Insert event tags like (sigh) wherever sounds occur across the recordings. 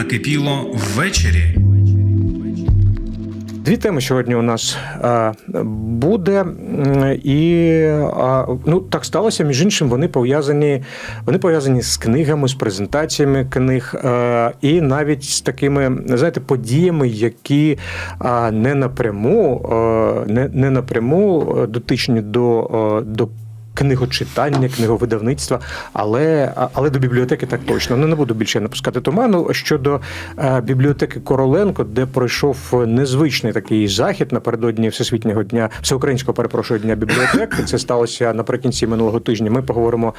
накипіло ввечері. Дві теми сьогодні у нас е, буде, і е, ну так сталося. Між іншим, вони пов'язані, вони пов'язані з книгами, з презентаціями книг, е, і навіть з такими, знаєте, подіями, які е, не напряму, е, не, не напряму дотичні до, е, до книгочитання, книговидавництва, але, але до бібліотеки так точно. Ну не буду більше напускати туману. Щодо е, бібліотеки Короленко, де пройшов незвичний такий захід напередодні Всесвітнього дня, всеукраїнського перепрошую дня бібліотек. Це сталося наприкінці минулого тижня. Ми поговоримо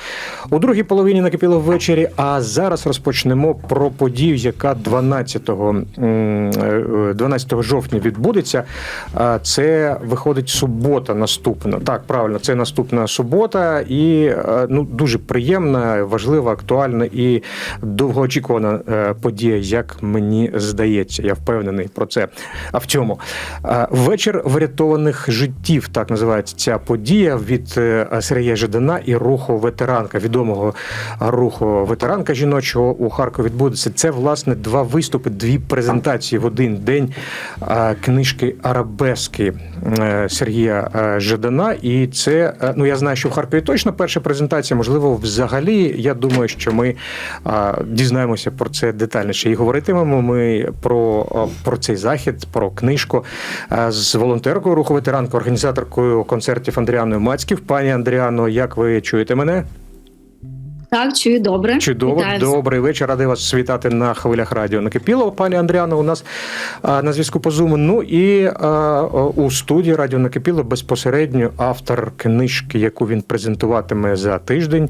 у другій половині накипіло ввечері. А зараз розпочнемо про подію, яка 12, м, е, 12 жовтня відбудеться. Це виходить субота наступна. Так, правильно, це наступна субота, і е, ну дуже приємна, важлива, актуальна і довгоочікувана е, подія, як мені здається. Я впевнений про це. А в цьому Е, вечір врятованих життів, так називається ця подія від Сергія Жадана і руху ветеранка, відомого руху ветеранка жіночого у Харкові відбудеться. Це власне два виступи, дві презентації в один день книжки Арабески Сергія Жадана. І це ну я знаю, що в Харкові точно перша презентація. Можливо, взагалі, я думаю, що ми а, дізнаємося про це детальніше і говоритимемо ми про, про цей захід, про книжку а, з волонтеркою руху ветеранкою, організаторкою концертів Андріаною Мацьків. Пані Андріано, як ви чуєте мене? Так, чую добре. Чудово, Вітаю добрий вечір. Радий вас вітати на хвилях радіо Накипіло. Пані Андріано, у нас а, на зв'язку по Zoom. Ну і а, у студії Радіо Накипіло безпосередньо автор книжки, яку він презентуватиме за тиждень.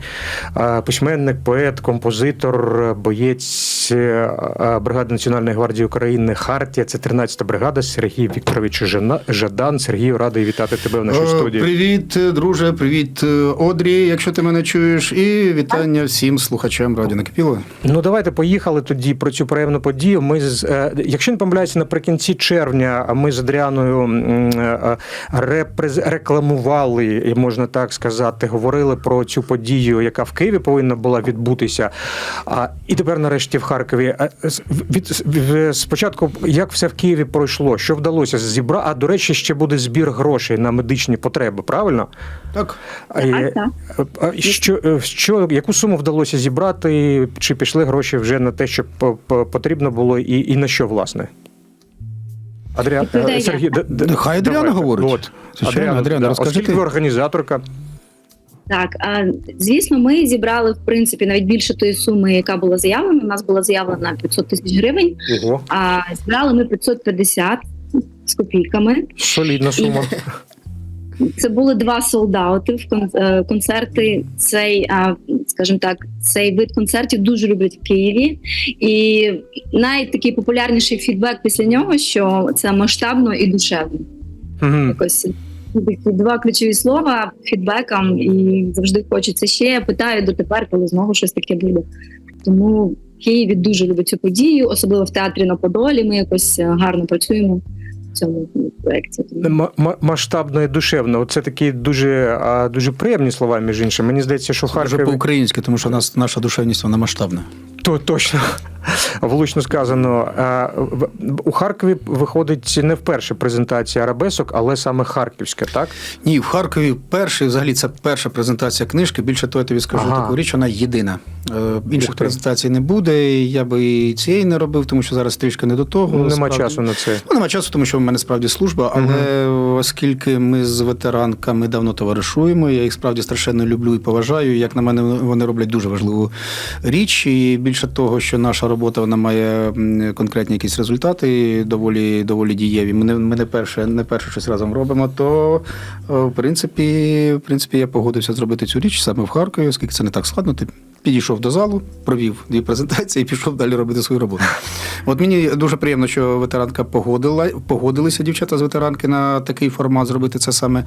А, письменник, поет, композитор, боєць а, бригади Національної гвардії України Хартія. Це 13-та бригада. Сергій Вікторович Жадан. Сергію, радий вітати тебе в нашій Е, студії. Привіт, друже, привіт, е, Одрі, якщо ти мене чуєш, і вітання всім слухачам Радіо Накипіло. Ну давайте поїхали тоді про цю приємну подію. Ми з е, якщо не помиляюся, наприкінці червня ми з Адріаною м, е, репрез- рекламували, можна так сказати, говорили про цю подію, яка в Києві повинна була відбутися. А і тепер, нарешті, в Харкові. Е, Від спочатку, як все в Києві пройшло, що вдалося зібрати? А до речі, ще буде збір грошей на медичні потреби. Правильно? Так. Е, так. а Що, е, що, яку суму вдалося зібрати? Чи пішли гроші вже на те, що по- по- потрібно було, і, і на що, власне? Адріан, Сергій, д- д- Нехай Адріана давайте. говорить. От, Звичайно, Адріана, да, оскільки ви організаторка, Так, а, звісно, ми зібрали в принципі навіть більше тої суми, яка була заявлена. У нас була заявлена 500 тисяч гривень, ого, а зібрали ми 550 з копійками. солідна сума. Це були два солдати в е, концерти. Цей, скажімо так, цей вид концертів дуже люблять в Києві. І найтакий популярніший фідбек після нього, що це масштабно і душевно. Якось такі два ключові слова фідбекам, і завжди хочеться ще. Я питаю дотепер, коли знову щось таке буде. Тому в Києві дуже люблять цю подію, особливо в театрі на Подолі. Ми якось е, гарно працюємо в цьому проєкті. Масштабно і душевно. Це такі дуже, а, дуже приємні слова, між іншим. Мені здається, що в Дуже Харкові... по-українськи, тому що нас наша душевність вона масштабна. То точно влучно сказано. В- У Харкові виходить не вперше презентація арабесок, але саме харківська, так? Ні, в Харкові перший, взагалі, це перша презентація книжки. Більше того, я тобі скажу Ага. таку річ, вона єдина. Е, Інших ти. презентацій не буде. Я би і цієї не робив, тому що зараз трішки не до того. Нема справді. часу на це. Ну, нема часу, тому що в мене справді служба, але оскільки ми з ветеранками давно товаришуємо, я їх справді страшенно люблю і поважаю. Як на мене, вони роблять дуже важливу річ. І більше того, що наша робота вона має конкретні якісь результати, доволі доволі дієві. Ми не, ми не перше, не перше щось разом робимо. То е, в принципі, в принципі, я погодився зробити цю річ саме в Харкові, оскільки це не так складно. Підійшов до залу, провів дві презентації і пішов далі робити свою роботу. От мені дуже приємно, що ветеранка погодила, погодилися дівчата з ветеранки на такий формат зробити це саме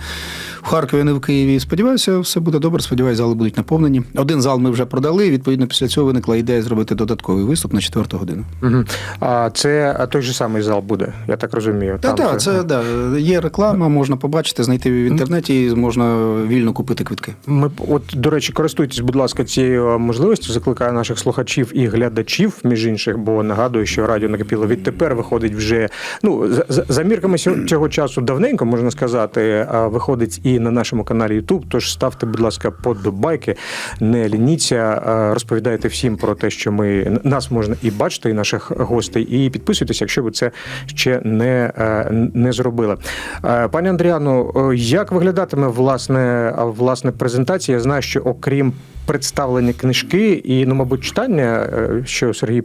в Харкові, а не в Києві. Сподіваюся, все буде добре. Сподіваюся, зали будуть наповнені. Один зал ми вже продали. Відповідно, після цього виникла ідея зробити додатковий виступ на четверту годину. Угу. А це той же самий зал буде, я так розумію. Так, це да, є реклама, можна побачити, знайти в інтернеті, і можна вільно купити квитки. Ми от до речі, користуйтесь, будь ласка, цією можливістю. Закликаю наших слухачів і глядачів, між інших, бо нагадую, що радіо накипіло відтепер виходить вже ну за, за- мірками цього часу давненько можна сказати. Виходить і на нашому каналі YouTube. Тож ставте, будь ласка, подобайки, не лініться, розповідайте всім про те, що ми нас можна і бачити, і наших гостей, і підписуйтесь, якщо ви це ще не, е, не зробили. Е, Пані Андріану, як виглядатиме власне, власне презентація? Я знаю, що окрім представлення книжки і, ну, мабуть, читання, е, що Сергій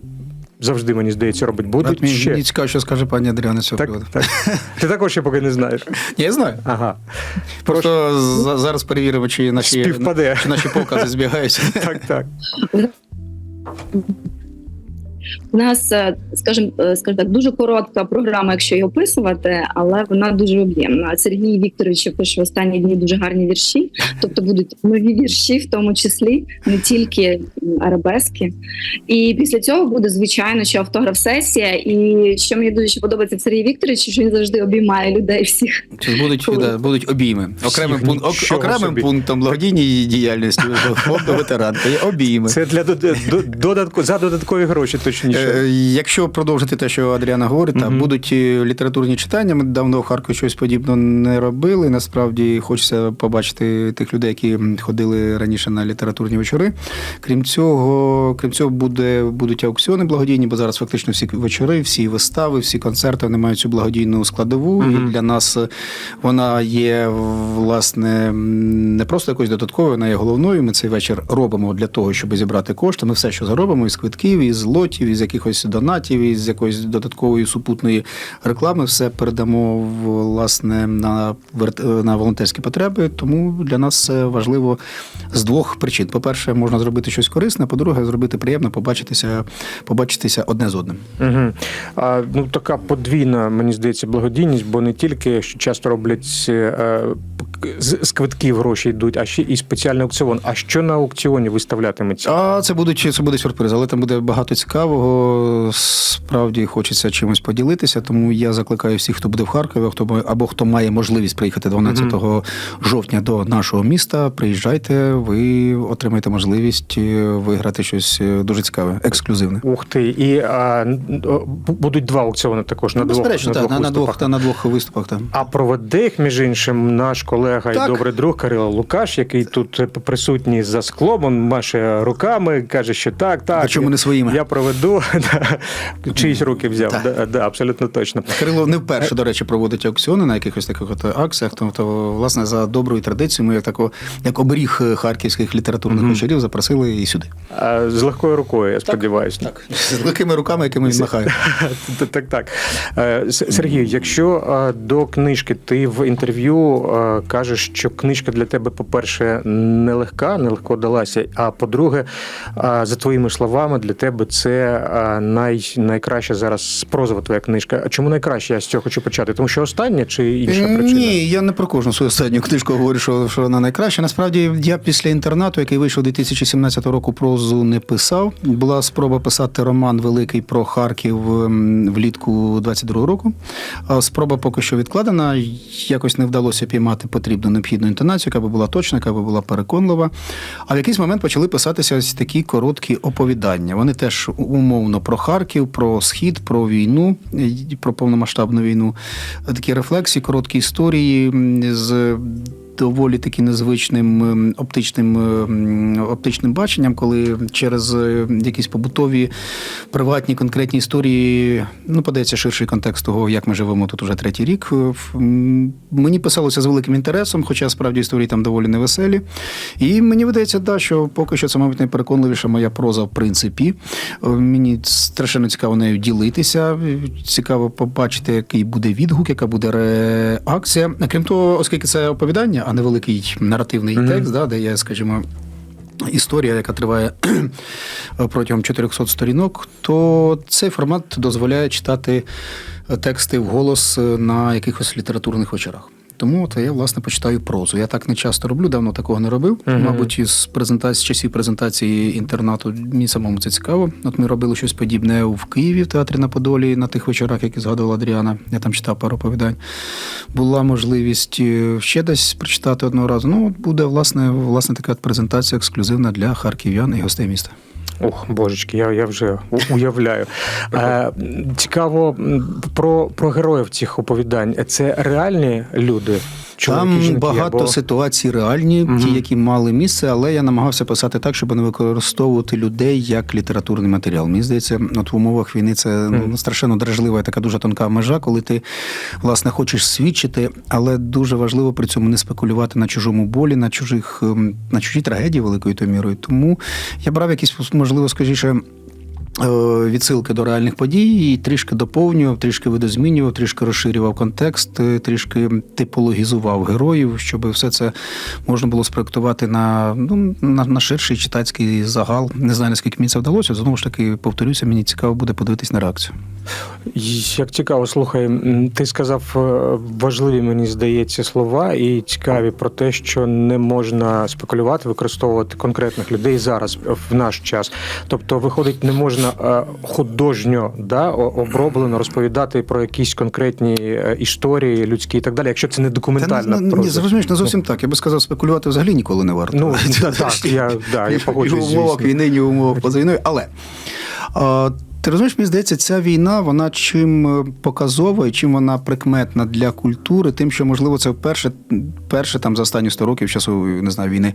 завжди мені здається робить, будуть мені, ще. мені цікаво, що скаже пані Адріана цього Так, приводу. так. Ти також ще поки не знаєш. Я знаю. Ага. Просто Прошу. зараз перевіримо, чи наші, Співпаде. чи наші покази збігаються. Так, так. (laughs) У нас, е, скажімо, е, скажімо так, дуже коротка програма, якщо її описувати, але вона дуже об'ємна. Сергій Вікторович пише в останні дні дуже гарні вірші, тобто будуть нові вірші, в тому числі не тільки арабески. І після цього буде звичайно ще автограф-сесія. І що мені дуже ще подобається в Сергії Вікторовичу, що він завжди обіймає людей всіх. Чи будуть, да, будуть обійми. Окремим, Всіх, пун- ок- окремим собі. пунктом благодійної діяльності фонду ветеранки. Обійми. Це для додатку за додаткові гроші, точніше. Е, Якщо продовжити те, що Адріана говорить, там Мгм. будуть е, літературні читання. Ми давно в Харкові щось подібне не робили. Насправді хочеться побачити тих людей, які ходили раніше на літературні вечори. Крім цього, крім цього, буде будуть аукціони благодійні, бо зараз фактично всі вечори, всі вистави, всі концерти вони мають цю благодійну складову. Мгм. І для нас вона є власне не просто якоюсь додатковою, вона є головною. Ми цей вечір робимо для того, щоб зібрати кошти. Ми все, що заробимо, із квитків, із лотів, із якихось донатів, із якоїсь додаткової супутної реклами, все передамо власне на на волонтерські потреби. Тому для нас це важливо з двох причин: по-перше, можна зробити щось корисне. По-друге, зробити приємно, побачитися, побачитися одне з одним. Угу. А, ну, така подвійна, мені здається, благодійність, бо не тільки що часто роблять е, з, квитків гроші йдуть, а ще і спеціальний аукціон. А що на аукціоні виставлятиметься? А це буде це буде сюрприз, але там буде багато цікавого. Справді хочеться чимось поділитися. Тому я закликаю всіх, хто буде в Харкові, хто або хто має можливість приїхати 12 жовтня до нашого міста. Приїжджайте, ви отримаєте можливість е, виграти щось е, дуже цікаве, ексклюзивне. Ух ти, і а, будуть два аукціони також на двох, Безперечно, так, на, на двох та на двох виступах. Там. А проведе їх, між іншим, наш колега Так. і добрий друг Кирило Лукаш, який тут присутній за склом, він маше руками, каже, що так, так. А чому не своїми? Я проведу. (laughs) Да. Чиїсь руки взяв. Так. Да, да, абсолютно точно. Кирило не вперше, до речі, проводить аукціони на якихось таких от акціях. Тобто, власне, за доброю традицією, ми як тако, як оберіг е, харківських літературних вечорів запросили і сюди. А, З легкою рукою, я сподіваюся. Так, з великими руками, якими він. (laughs) Так, так, так. Е, Сергій, якщо е, до книжки ти в інтерв'ю е, кажеш, що книжка для тебе, по-перше, нелегка, нелегко далася. А по-друге, е, за твоїми словами, для тебе це е, най, найкраща зараз прозова твоя книжка. А чому найкраща? Я з цього хочу почати. Тому що остання чи інша Е, причина? Ні, я не про кожну свою останню книжку говорю, що, що вона найкраща. Насправді, я після інтернату, який вийшов 2017 року, прозу не писав. Була спроба писати роман великий про Харків ем, влітку 22 року. Спроба поки що відкладена. Якось не вдалося піймати потрібну необхідну інтонацію, яка би була точна, яка би була переконлива. А в якийсь момент почали писатися ось такі короткі оповідання. Вони теж умовно про Харків, про схід, про війну, про повномасштабну війну. Такі рефлексії, короткі історії з. Доволі таки незвичним ем, оптичним, ем, оптичним баченням, коли через е, якісь побутові приватні конкретні історії, ну, подається ширший контекст того, як ми живемо тут уже третій рік. Е, Мені писалося з великим інтересом, хоча справді історії там доволі невеселі. І мені видається, да, що поки що це, мабуть, найпереконливіша моя проза, в принципі. Е, Мені страшенно цікаво нею ділитися. Цікаво побачити, який буде відгук, яка буде реакція. Крім того, оскільки це оповідання, а не великий наративний Мгм. текст, да, де є, скажімо. історія, яка триває (clears throat) протягом 400 сторінок, то цей формат дозволяє читати тексти вголос на якихось літературних вечорах. Тому от я власне почитаю прозу. Я так не часто роблю, давно такого не робив. Мгм. Мабуть, із презентації з часів презентації інтернату мені самому це цікаво. От ми робили щось подібне в Києві в театрі на Подолі на тих вечорах, які згадувала Адріана. Я там читав пару оповідань. Була можливість е, ще десь прочитати одного разу. Ну, от буде власне, власне така презентація ексклюзивна для харків'ян і гостей міста. Ох, божечки, я, я вже уявляю. (laughs) Е, цікаво про, про героїв цих оповідань. Це реальні люди? Чоловіки, Там жінки, багато або- ситуацій реальні, Мгм. ті, які мали місце, але я намагався писати так, щоб не використовувати людей як літературний матеріал. Мені здається, от в умовах війни це ну, страшенно дражлива і така дуже тонка межа, коли ти власне хочеш свідчити, але дуже важливо при цьому не спекулювати на чужому болі, на чужих ем, на чужій трагедії великою то мірою. Тому я брав якісь можливо, скажіше. Е, Відсилки до реальних подій і трішки доповнював, трішки видозмінював, трішки розширював контекст, е, трішки типологізував героїв, щоб все це можна було спроектувати на, ну, на, на ширший читацький загал. Не знаю, наскільки мені це вдалося. Знову ж таки, повторюся, мені цікаво буде подивитись на реакцію. Як цікаво, слухай, ти сказав е, важливі, мені здається, слова, і цікаві про те, що не можна спекулювати, використовувати конкретних людей зараз в наш час. Тобто, виходить, не можна е, художньо да, оброблено розповідати про якісь конкретні е, історії людські і так далі, якщо це не документальна Та, ну, ні, проза. зрозумієш, не зовсім так. Я би сказав, спекулювати взагалі ніколи не варто. Ну, (laughs) так, я, да, я Ні в умовах війни, ні в умовах поза війною. Але ти розумієш, мені здається, ця війна, вона чим е, показова чим вона прикметна для культури, тим, що можливо це вперше, перше там за останні 100 років часу не знаю війни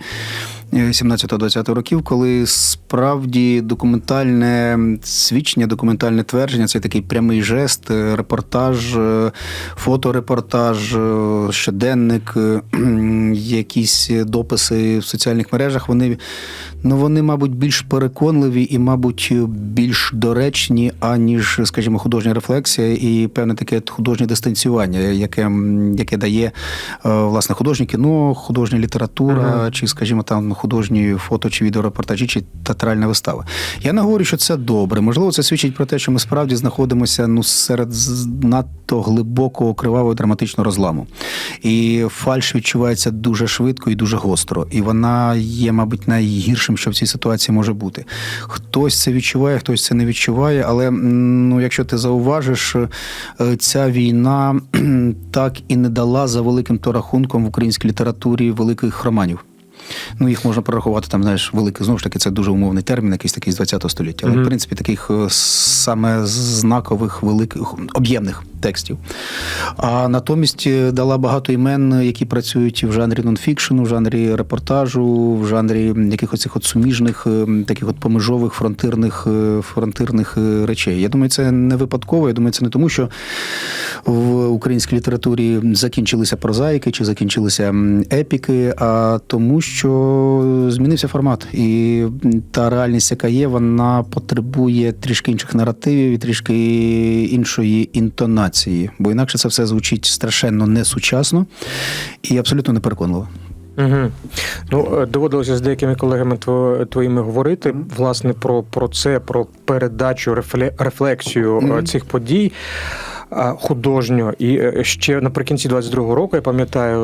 е, 17-20 років, коли справді документальне свідчення, документальне твердження це такий прямий жест, е, репортаж, е, фоторепортаж, е, щоденник, е, якісь дописи в соціальних мережах. Вони, ну, вони, мабуть, більш переконливі і, мабуть, більш доречні, аніж, скажімо, художня рефлексія і певне таке художнє дистанціювання, яке, яке дає е, власне художнє кіно, художня література, Мгм. чи, скажімо, там художні фото чи відеорепортажі, чи театральна вистава. Я не говорю, що це добре. Можливо, це свідчить про те, що ми справді знаходимося ну серед надто глибокого кривавого драматичного розламу. І фальш відчувається дуже швидко і дуже гостро. І вона є, мабуть, найгіршим, що в цій ситуації може бути. Хтось це відчуває, хтось це не відчуває. Але ну, якщо ти зауважиш, е, ця війна так і не дала за великим то рахунком в українській літературі великих романів. Ну, їх можна прорахувати там, знаєш, велике знову ж таки, це дуже умовний термін, якийсь такий з 20 століття. Але, Мгм. в принципі, таких е, саме знакових, великих, об'ємних текстів. А натомість е, дала багато імен, які працюють в жанрі нонфікшену, в жанрі репортажу, в жанрі якихось цих от суміжних, е, таких от помежових фронтирних, е, фронтирних речей. Я думаю, це не випадково. Я думаю, це не тому, що в українській літературі закінчилися прозаїки чи закінчилися епіки, а тому, що змінився формат. І та реальність, яка є, вона потребує трішки інших наративів і трішки іншої інтонації. Бо інакше це все звучить страшенно несучасно і абсолютно непереконливо. Угу. Ну, е, доводилося з деякими колегами тво- твоїми говорити власне про, про це, про передачу, рефле- рефлексію е, цих подій. Художньо і е, ще наприкінці 22-го року я пам'ятаю,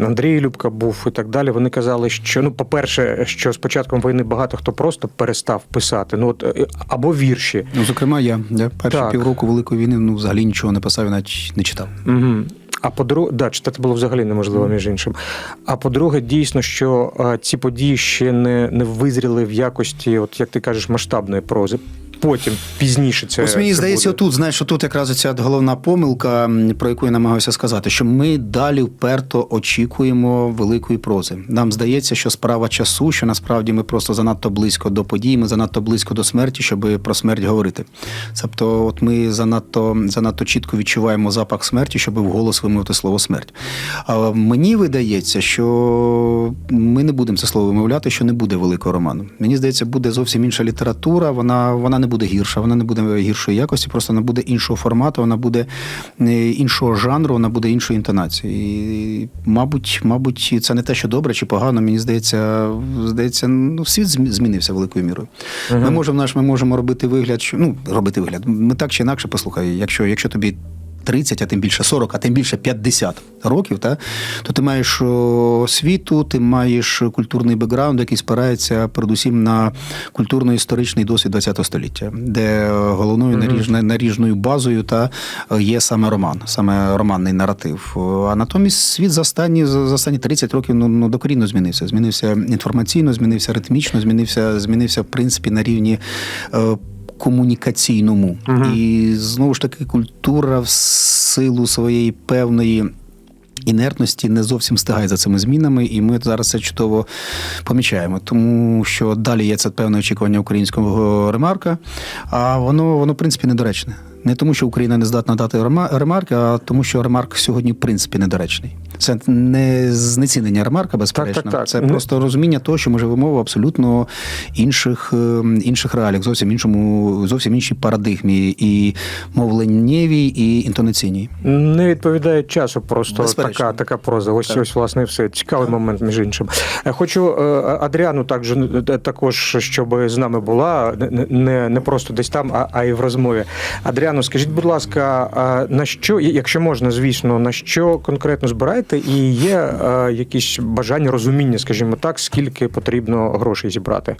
е, Андрій Любка був і так далі. Вони казали, що ну, по-перше, що з початком війни багато хто просто перестав писати. Ну от е, або вірші. Ну, зокрема, я, я перші Так. півроку Великої війни ну, взагалі нічого не писав і навіть не читав. Угу. А по-друге, да, читати було взагалі неможливо, між іншим. А по-друге, дійсно, що е, ці події ще не, не визріли в якості, от як ти кажеш, масштабної прози. Потім пізніше це Ось мені це здається, буде. тут знаєш, тут якраз ця головна помилка, про яку я намагаюся сказати, що ми далі вперто очікуємо великої прози. Нам здається, що справа часу, що насправді ми просто занадто близько до подій, ми занадто близько до смерті, щоб про смерть говорити. Тобто, от ми занадто занадто чітко відчуваємо запах смерті, щоб вголос вимовити слово смерть. А мені видається, що ми не будемо це слово вимовляти, що не буде великого роману. Мені здається, буде зовсім інша література. Вона, вона не буде гірша, вона не буде гіршої якості, просто вона буде іншого формату, вона буде е, іншого жанру, вона буде іншої інтонації. І, мабуть, мабуть, це не те, що добре чи погано. Мені здається, здається, ну світ змінився великою мірою. Ми можемо наш, ми можемо робити вигляд, що ну робити вигляд. Ми так чи інакше, послухай, якщо, якщо тобі. 30, а тим більше 40, а тим більше 50 років, та, то ти маєш освіту, ти маєш культурний бекграунд, який спирається передусім на культурно-історичний досвід ХХ століття, де е, головною наріжною, наріжною базою та е, є саме роман, саме романний наратив. А натомість світ за останні, за за останні 30 років ну, ну, докорінно змінився. Змінився інформаційно, змінився ритмічно, змінився, змінився в принципі на рівні. Комунікаційному і знову ж таки культура в силу своєї певної інертності не зовсім встигає за цими змінами, і ми зараз це чудово помічаємо. Тому що далі є це певне очікування українського ремарка, а воно, воно в принципі, недоречне. Не тому, що Україна не здатна дати рема- ремарк, а тому, що ремарк сьогодні, в принципі, недоречний. Це не знецінення ремарка, безперечно. Так, так, так. Це Ну- просто розуміння того, що ми живемо в абсолютно інших, е, інших реаліях, зовсім іншому, зовсім іншій парадигмі, і мовленнєвій, і інтонаційній. Не відповідає часу, просто Безперечно. така, така проза. Ось Так. ось, власне, все. Цікавий момент, між іншим. Е, Хочу е, Адріану також, е, також, щоб з нами була, не- не, не просто десь там, а, а і в розмові. Адріану, скажіть, будь ласка, на що, якщо можна, звісно, на що конкретно збираєте, і є е, якісь бажання, розуміння, скажімо так, скільки потрібно грошей зібрати?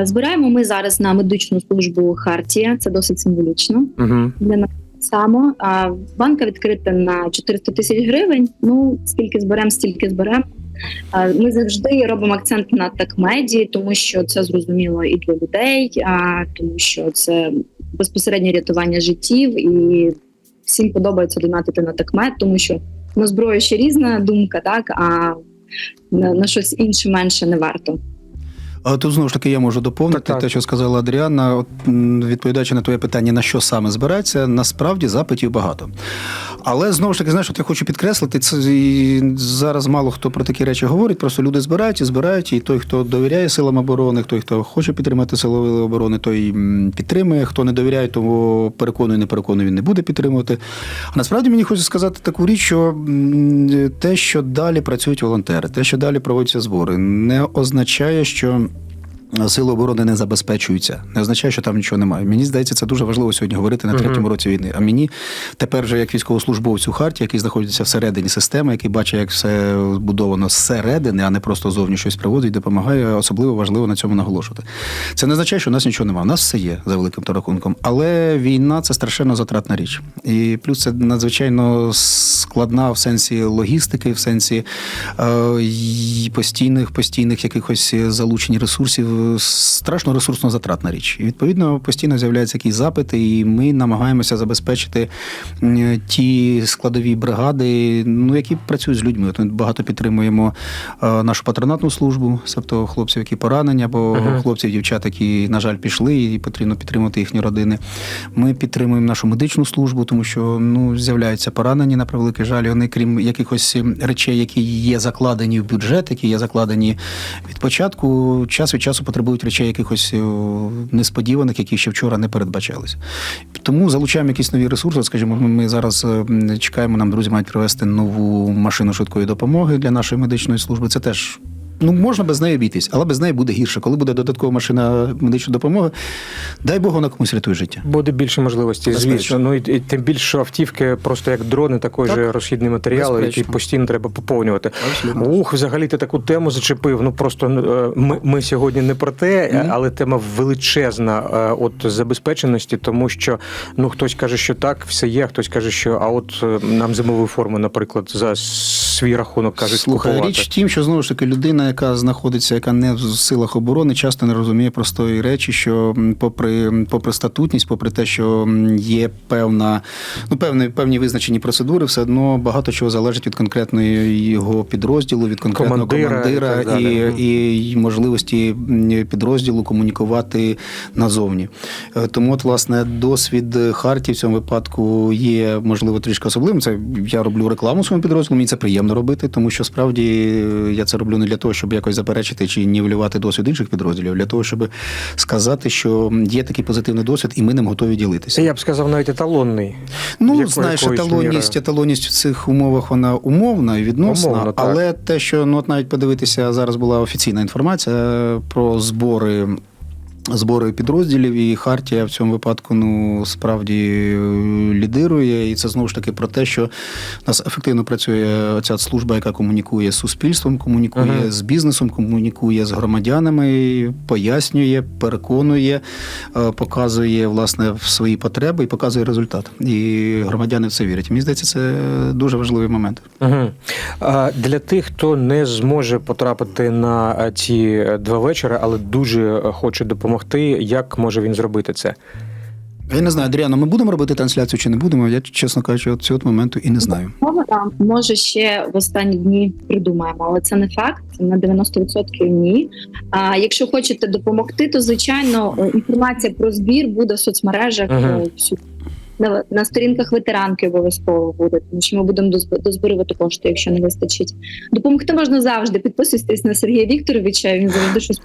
Е, Збираємо ми зараз на медичну службу Хартія. Це досить символічно Угу. для нас само. А банка відкрита на 400 тисяч гривень. Ну скільки зберемо, стільки зберемо. Ми завжди робимо акцент на такмеді, тому що це зрозуміло і для людей, тому що це безпосереднє рятування життів, і всім подобається донатити на такмет, тому що на зброю ще різна думка, так а на, щось інше менше не варто. А тут знову ж таки я можу доповнити Так, так. те, що сказала Адріана. Відповідаючи на твоє питання, на що саме збирається, насправді запитів багато. Але знову ж таки, знаєш, от я хочу підкреслити, це і зараз мало хто про такі речі говорить. Просто люди збирають і збирають. І той, хто довіряє силам оборони, той, хто хоче підтримати сили оборони, той підтримує. Хто не довіряє, тому переконує, не переконує, він не буде підтримувати. А насправді мені хочеться сказати таку річ, що те, що далі працюють волонтери, те, що далі проводяться збори, не означає, що. Сили оборони не забезпечуються, не означає, що там нічого немає. Мені здається, це дуже важливо сьогодні говорити на третьому році війни. А мені тепер вже як військовослужбовцю харті, який знаходиться всередині системи, який бачить, як все збудовано зсередини, а не просто зовні щось приводить, допомагає. Особливо важливо на цьому наголошувати. Це не означає, що у нас нічого немає. У нас все є за великим то рахунком. Але війна це страшенно затратна річ. І плюс це надзвичайно складна в сенсі логістики, в сенсі е, постійних, постійних якихось залучень ресурсів. Страшно ресурсно затратна річ. І відповідно постійно з'являються якісь запити, і ми намагаємося забезпечити ті складові бригади, ну які працюють з людьми. От Ми багато підтримуємо е, нашу патронатну службу, тобто хлопців, які поранені, або Мгм. хлопців, дівчат, які, на жаль, пішли, і потрібно підтримати їхні родини. Ми підтримуємо нашу медичну службу, тому що ну з'являються поранені на превеликий жаль. Вони, крім якихось речей, які є закладені в бюджет, які є закладені від початку, час від часу потребують речей якихось несподіваних, які ще вчора не передбачалися. Тому залучаємо якісь нові ресурси. Скажімо, ми- ми зараз е, чекаємо, нам друзі мають привезти нову машину швидкої допомоги для нашої медичної служби. Це теж. Ну, можна без неї обійтись, але без неї буде гірше. Коли буде додаткова машина медичної допомоги, дай Бог вона комусь рятує життя. Буде більше Безперечно. звісно. Ну і, і тим більше автівки, просто як дрони, такий Так. же розхідний матеріал, який постійно треба поповнювати. Абсолютно. Ух, взагалі ти таку тему зачепив. Ну просто е, ми, ми сьогодні не про те, Мгм. але тема величезна е, от забезпеченості, тому що ну хтось каже, що так, все є, хтось каже, що а от е, нам зимову форму, наприклад, за свій рахунок кажуть Слухай, купувати. річ в тім, що знову ж таки людина, яка знаходиться, яка не в силах оборони, часто не розуміє простої речі, що попри, попри статутність, попри те, що є певна, ну певні, певні визначені процедури, все одно багато чого залежить від конкретної його підрозділу, від конкретного Командира командира, і і, і, можливості підрозділу комунікувати назовні. Е, Тому, от, власне, досвід Харті в цьому випадку є можливо трішки особливим. Це я роблю рекламу своєму підрозділу. Мені це приємно потрібно робити, тому що справді е, я це роблю не для того, щоб якось заперечити чи нівелювати досвід інших підрозділів, для того, щоб сказати, що є такий позитивний досвід, і ми ним готові ділитися. Я б сказав навіть еталонний. Ну, Якої- знаєш, еталонність, еталонність в цих умовах вона умовна і відносна, Умовно, але те, що ну от навіть подивитися, зараз була офіційна інформація про збори. Збори підрозділів і Хартія в цьому випадку ну справді е, лідирує, і це знову ж таки про те, що у нас ефективно працює ця служба, яка комунікує з суспільством, комунікує Ага. з бізнесом, комунікує з громадянами, пояснює, переконує, е, показує власне свої потреби і показує результат. І громадяни в це вірять. Мені здається, це дуже важливий момент. Угу. А для тих, хто не зможе потрапити на е, ці два вечори, але дуже хоче допомогти, як може він зробити це? Я не знаю, Адріано, ми будемо робити трансляцію чи не будемо? Я чесно кажучи, от цього моменту і не знаю. Може ще в останні дні придумаємо, але це не факт. На 90% ні. А якщо хочете допомогти, то звичайно е, інформація про збір буде в соцмережах. Мгм. е, На, на сторінках ветеранки обов'язково буде, тому що ми будемо дозб- дозбирувати кошти, якщо не вистачить. Допомогти можна завжди. Підписуйтесь на Сергія Вікторовича. Він завжди щось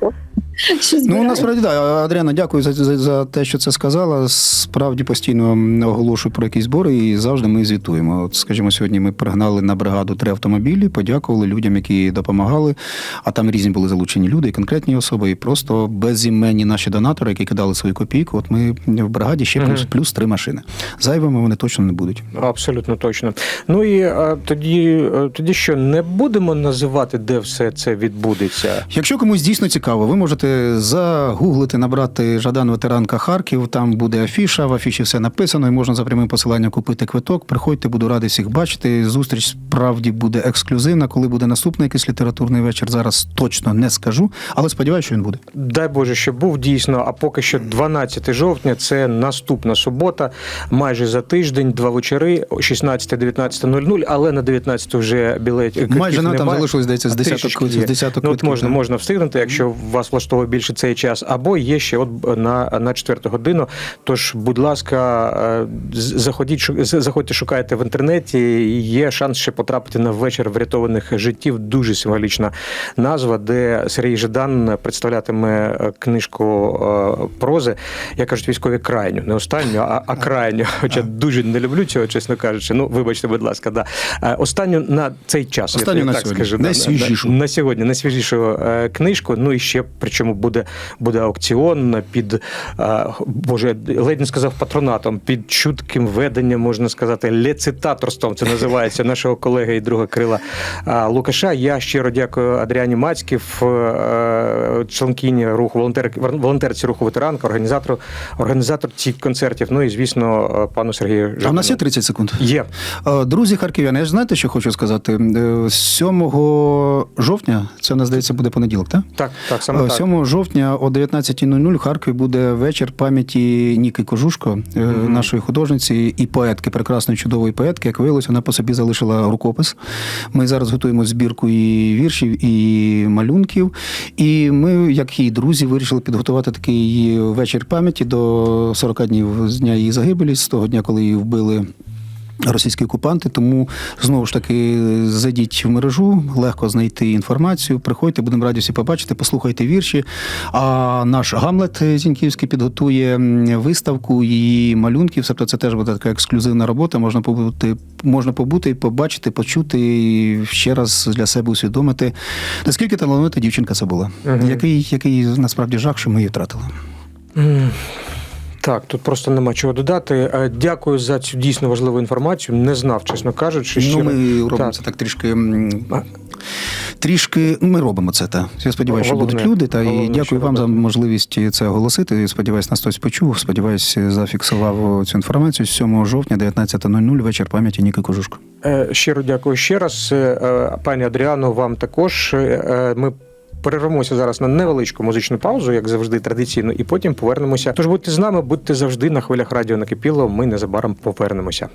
Ну насправді да. Адріана, дякую за, за, за те, що це сказала. Справді постійно оголошую про якісь збори і завжди ми звітуємо. От, скажімо, сьогодні ми пригнали на бригаду три автомобілі, подякували людям, які допомагали. А там різні були залучені люди, і конкретні особи, і просто безіменні наші донатори, які кидали свою копійку. От ми в бригаді ще плюс, плюс три машини. Зайвими вони точно не будуть. Абсолютно точно. Ну і е, тоді, тоді що не будемо називати, де все це відбудеться. Якщо комусь дійсно цікаво, ви можете загуглити, набрати Жадан ветеранка Харків. Там буде афіша. В афіші все написано, і можна за прямим посиланням купити квиток. Приходьте, буду радий всіх бачити. Зустріч справді буде ексклюзивна. Коли буде наступний якийсь літературний вечір, зараз точно не скажу, але сподіваюся, що він буде. Дай Боже, щоб був дійсно. А поки що 12 жовтня це наступна субота, майже за тиждень, два вечори, 16-19.00, але на 19 вже білет Майже нам там залишилось здається з десяток з десяток Ну, от можна, можна встигнути, якщо вас влаштовує більше цей час, або є ще от на, на четверту годину. Тож, будь ласка, е, заходіть, заходьте, шукайте в інтернеті. Є шанс ще потрапити на вечір врятованих життів. Дуже символічна назва, де Сергій Жидан представлятиме е, книжку е, прози. Я кажуть, військові крайню, не останню, а, а крайню. Хоча дуже не люблю цього, чесно кажучи. Ну, вибачте, будь ласка, да. Останню на цей час. Останню я на так сьогодні. скажу. да, Найсвіжішу. на сьогодні найсвіжішу книжку. Ну і ще причому буде, буде аукціон під е, боже, ледь не сказав патронатом, під чутким веденням, можна сказати, лецитаторством. Це називається (laughs) нашого колеги і друга Крила е, Лукаша. Я щиро дякую Адріані Мацьків, е, членкині руху волонтер, волонтерці руху ветеранка, організатору, організаторці концертів. Ну і звісно, е, пану Сергію А в нас є 30 секунд. Є. Е, Друзі харків'яни, я ж знаєте, що хочу сказати? Е, 7 жовтня, це в нас здається буде понеділок, так? Так, так, саме Е, так. 7 жовтня о 19.00 в Харкові буде вечір пам'яті Ніки Кожушко, е, Мгм. нашої художниці і поетки, прекрасної чудової поетки. Як виявилося, вона по собі залишила рукопис. Ми зараз готуємо збірку і віршів, і малюнків. І ми, як її друзі, вирішили підготувати такий вечір пам'яті до 40 днів з дня її загибелі, з того дня, коли її вбили. Російські окупанти, тому знову ж таки зайдіть в мережу, легко знайти інформацію. Приходьте, будемо раді всі побачити, послухайте вірші. А наш Гамлет Зіньківський підготує виставку і малюнків. Тобто це теж буде така ексклюзивна робота. Можна побути, можна побути, побачити, почути і ще раз для себе усвідомити, наскільки талановита дівчинка це була. Мгм. Який, який насправді жах, що ми її втратили. Так, тут просто нема чого додати. Е, Дякую за цю дійсно важливу інформацію. Не знав, чесно кажучи. Ну, ми робимо Так. це так трішки. Трішки ну, ми робимо це. Та я сподіваюся, що будуть люди. Та і головне, що дякую вам за можливість це оголосити. Сподіваюсь, нас хтось почув. Сподіваюсь, зафіксував цю інформацію. 7 жовтня, 19.00, вечір пам'яті Ніки Кожушко. Е, Щиро дякую ще раз. Е, Пані Адріано, вам також. Ми перервемося зараз на невеличку музичну паузу, як завжди, традиційно, і потім повернемося. Тож будьте з нами, будьте завжди на хвилях радіо накипіло. Ми незабаром повернемося.